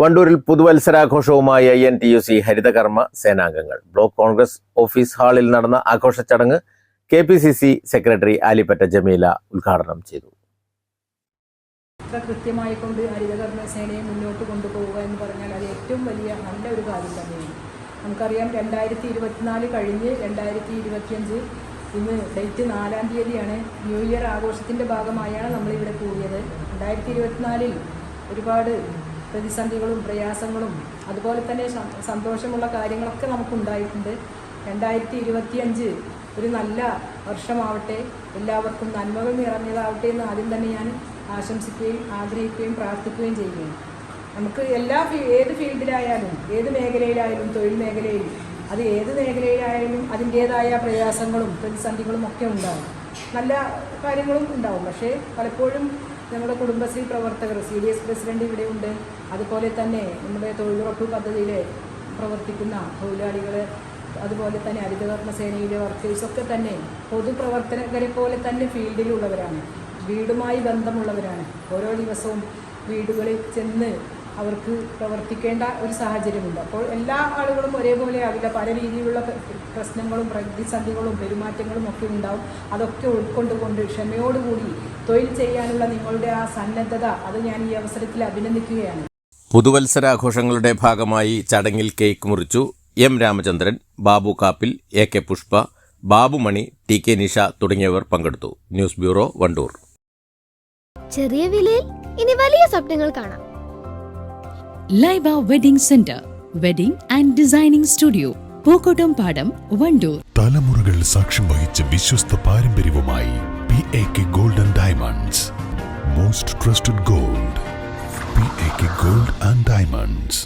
വണ്ടൂരിൽ പുതുവത്സരാഘോഷവുമായി I N T U C ഹരിതകർമ്മ സേനാംഗങ്ങൾ. Block Congress office ഹാളിൽ നടന്ന ആഘോഷ ചടങ്ങ് K P C C secretary Alippatta Jameela ഉദ്ഘാടനം ചെയ്തു. കൃത്യമായി കൊണ്ട് ഹരിതകർമ്മ സേനയെ മുന്നോട്ട് കൊണ്ടുപോവുക എന്ന് പറഞ്ഞാൽ അത് ഏറ്റവും വലിയ നല്ല ഒരു കാര്യം തന്നെയാണ്. നമുക്കറിയാം രണ്ടായിരത്തി ഇരുപത്തിനാല് കഴിഞ്ഞ് രണ്ടായിരത്തി ഇരുപത്തിയഞ്ച് ഇന്ന് ഡേറ്റ് നാലാം തീയതിയാണ് ന്യൂ ഇയർ ആഘോഷത്തിന്റെ ഭാഗമായാണ് നമ്മളിവിടെ കൂടിയത്. രണ്ടായിരത്തി ഇരുപത്തിനാലിൽ ഒരുപാട് പ്രതിസന്ധികളും പ്രയാസങ്ങളും അതുപോലെ തന്നെ സന്തോഷമുള്ള കാര്യങ്ങളൊക്കെ നമുക്കുണ്ടായിട്ടുണ്ട്. രണ്ടായിരത്തി ഇരുപത്തിയഞ്ച് ഒരു നല്ല വർഷമാവട്ടെ. എല്ലാവർക്കും നന്മകൾ നിറഞ്ഞതാവട്ടെ എന്ന് ആദ്യം തന്നെ ഞാൻ ആശംസിക്കുകയും ആഗ്രഹിക്കുകയും പ്രാർത്ഥിക്കുകയും ചെയ്യുകയും നമുക്ക് എല്ലാ ഏത് ഫീൽഡിലായാലും ഏത് മേഖലയിലായാലും തൊഴിൽ മേഖലയിൽ അത് ഏത് മേഖലയിലായാലും അതിന്റേതായ പ്രയാസങ്ങളും പ്രതിസന്ധികളും ഒക്കെ ഉണ്ടാകും. നല്ല കാര്യങ്ങളും ഉണ്ടാവും. പക്ഷേ പലപ്പോഴും നമ്മുടെ കുടുംബശ്രീ പ്രവർത്തകർ സി ഡി എസ് പ്രസിഡന്റ് ഇവിടെയുണ്ട് അതുപോലെ തന്നെ നമ്മുടെ തൊഴിലുറപ്പ് പദ്ധതിയിൽ പ്രവർത്തിക്കുന്ന തൊഴിലാളികൾ അതുപോലെ തന്നെ ഹരിതകർമ്മ സേനയിലെ വർക്കേഴ്സൊക്കെ തന്നെ പൊതുപ്രവർത്തകരെ പോലെ തന്നെ ഫീൽഡിലുള്ളവരാണ്. വീടുമായി ബന്ധമുള്ളവരാണ്. ഓരോ ദിവസവും വീടുകളിൽ ചെന്ന് അവർക്ക് പ്രവർത്തിക്കേണ്ട ഒരു സാഹചര്യമുണ്ട്. അപ്പോൾ എല്ലാ ആളുകളും ഒരേപോലെ ആവില്ല. പല രീതിയിലുള്ള പ്രശ്നങ്ങളും പ്രതിസന്ധികളും പെരുമാറ്റങ്ങളും ഒക്കെ ഉണ്ടാവും. അതൊക്കെ ഉൾക്കൊണ്ടുകൊണ്ട് ക്ഷമയോടുകൂടി തൊഴിൽ ചെയ്യാനുള്ള നിങ്ങളുടെ ആ സന്നദ്ധത അത് ഞാൻ ഈ അവസരത്തിൽ അഭിനന്ദിക്കുകയാണ്. പുതുവത്സരാഘോഷങ്ങളുടെ ഭാഗമായി ചടങ്ങിൽ കേക്ക് മുറിച്ചു M Ramachandran Babu Kappil A K Pushpa Babumani T K Nisha തുടങ്ങിയവർ പങ്കെടുത്തു. News bureau Wandoor. ചെറിയ വിലയിൽ ഇനി വലിയ സ്വപ്നങ്ങൾ കാണാം. Laiba wedding centre wedding and designing studio Pookkottampadam Wandoor തലമുറകൾ സാക്ഷ്യം വഹിച്ച വിശ്വസ്ത പാരമ്പര്യവുമായി P A K golden diamonds most trusted gold P A K gold and diamonds